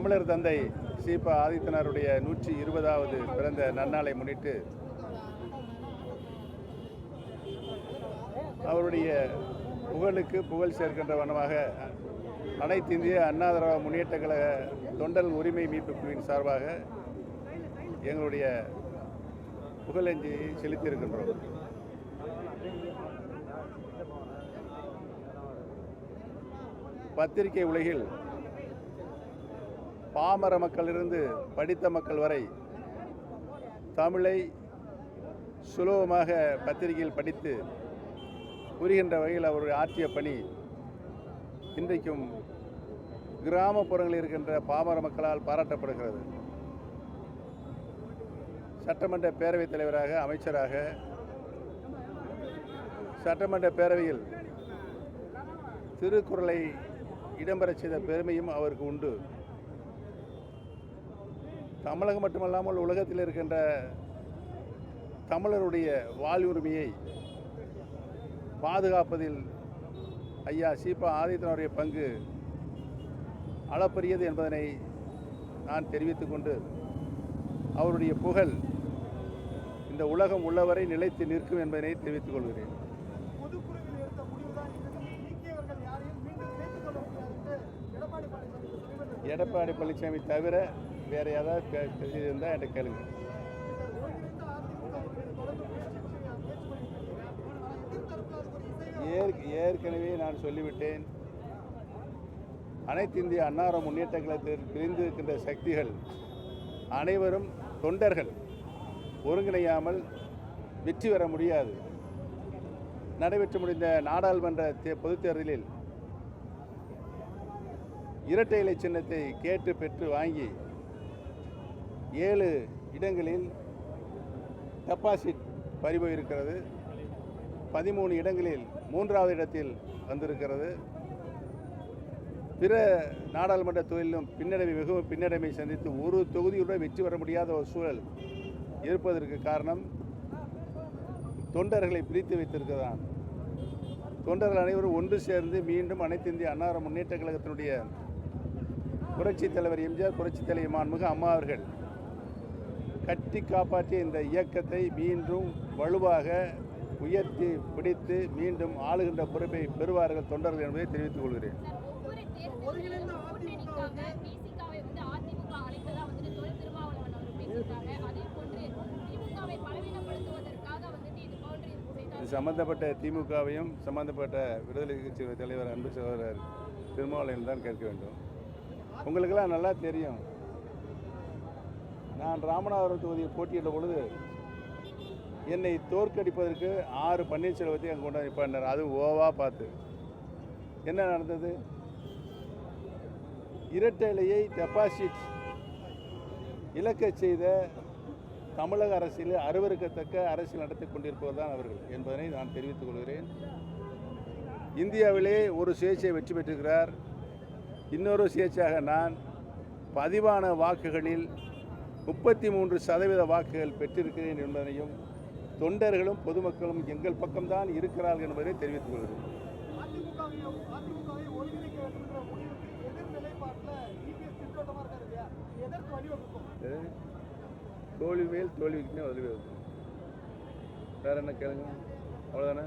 தமிழர் தந்தை சீப ஆதித்தனாருடைய நூற்றி இருபதாவது பிறந்த நன்னாளை முன்னிட்டு அவருடைய புகழுக்கு புகழ் சேர்க்கின்ற வனமாக அனைத்து இந்திய அண்ணா திராவிட முன்னேற்ற கழக தொண்டல் உரிமை மீட்பு குழுவின் சார்பாக எங்களுடைய புகழஞ்சி செலுத்தியிருக்கின்றோம். பத்திரிகை உலகில் பாமர மக்களிலிருந்து படித்த மக்கள் வரை தமிழை சுலபமாக பத்திரிகையில் படித்து புரிகின்ற வகையில் அவருடைய ஆற்றிய பணி இன்றைக்கும் கிராமப்புறங்களில் இருக்கின்ற பாமர மக்களால் பாராட்டப்படுகிறது. சட்டமன்ற பேரவைத் தலைவராக அமைச்சராக சட்டமன்ற பேரவையில் திருக்குறளை இடம்பெறச் செய்த பெருமையும் அவருக்கு உண்டு. தமிழகம் மட்டுமல்லாமல் உலகத்தில் இருக்கின்ற தமிழருடைய வாழ்வுரிமையை பாதுகாப்பதில் ஐயா சீபா ஆதித்தனுடைய பங்கு அளப்பரியது என்பதனை நான் தெரிவித்துக் கொண்டு அவருடைய புகழ் இந்த உலகம் உள்ளவரை நிலைத்து நிற்கும் என்பதனை தெரிவித்துக் கொள்கிறேன். எடப்பாடி பழனிசாமி தவிர வேறு ஏதாவது கே- இருந்தால் என்கிட்ட கேளுங்க. ஏற் ஏற்கனவே நான் சொல்லிவிட்டேன். அனைத்து இந்திய அன்னார முன்னேற்ற கழகத்தில் பிரிந்திருக்கின்ற சக்திகள் அனைவரும் தொண்டர்கள். ஒருங்கிணையாமல் வெற்றி பெற முடியாது. நடைபெற்று முடிந்த நாடாளுமன்ற தே பொதுத் தேர்தலில் இரட்டை இலை சின்னத்தை கேட்டு பெற்று வாங்கி ஏழு இடங்களில் டெபாசிட் இருக்கிறது. பதிமூணு இடங்களில் மூன்றாவது இடத்தில் வந்திருக்கிறது. பிற நாடாளுமன்ற தொழிலும் பின்னடைவை மிகவும் பின்னடைவை சந்தித்து ஒரு தொகுதியுடன் வெற்றி பெற முடியாத ஒரு சூழல் இருப்பதற்கு காரணம் தொண்டர்களை பிரித்து வைத்திருக்கிறான். தொண்டர்கள் அனைவரும் ஒன்று சேர்ந்து மீண்டும் அனைத்து இந்திய அன்னார முன்னேற்ற கழகத்தினுடைய புரட்சித் தலைவர் எம்ஜிஆர் புரட்சித் தலைவர் மாண்புமிகு அம்மா அவர்கள் கட்டி காப்பாற்றிய இந்த இயக்கத்தை மீண்டும் வலுவாக உயர்த்தி பிடித்து மீண்டும் ஆளுகின்ற பொறுப்பை பெறுவார்கள் தொண்டர்கள் என்பதை தெரிவித்துக் கொள்கிறேன். சம்பந்தப்பட்ட திமுகவையும் சம்பந்தப்பட்ட விடுதலை கட்சி தலைவர் அன்பு சகோதரர் திருமாவளவன் தான் கேட்க வேண்டும். உங்களுக்கெல்லாம் நல்லா தெரியும். நான் ராமநாதபுரம் தொகுதியை போட்டியிட்ட பொழுது என்னை தோற்கடிப்பதற்கு ஆறு பன்னீர்செல்வத்தை அங்கே கொண்டாந்து பண்ணார் அது ஓவா பார்த்து. என்ன நடந்தது? இரட்டைலையை டெபாசிட் இலக்கச் செய்த தமிழக அரசியலில் அருவருக்கத்தக்க அரசியல் நடத்தி கொண்டிருப்பவர் தான் அவர்கள் என்பதனை நான் தெரிவித்துக் கொள்கிறேன். இந்தியாவிலே ஒரு சுயேட்சை வெற்றி பெற்றிருக்கிறார். இன்னொரு சுயேட்சையாக நான் பதிவான வாக்குகளில் முப்பத்தி மூன்று சதவீத வாக்குகள் பெற்றிருக்கிறேன் என்பதனையும் தொண்டர்களும் பொதுமக்களும் எங்கள் பக்கம்தான் இருக்கிறார்கள் என்பதை தெரிவித்துக் கொள்கிறேன். வழிவகுக்கும்? தோல்வி மேல் தோல்விக்குமே உதவி வேற என்ன கேளுங்க? அவ்வளோதானே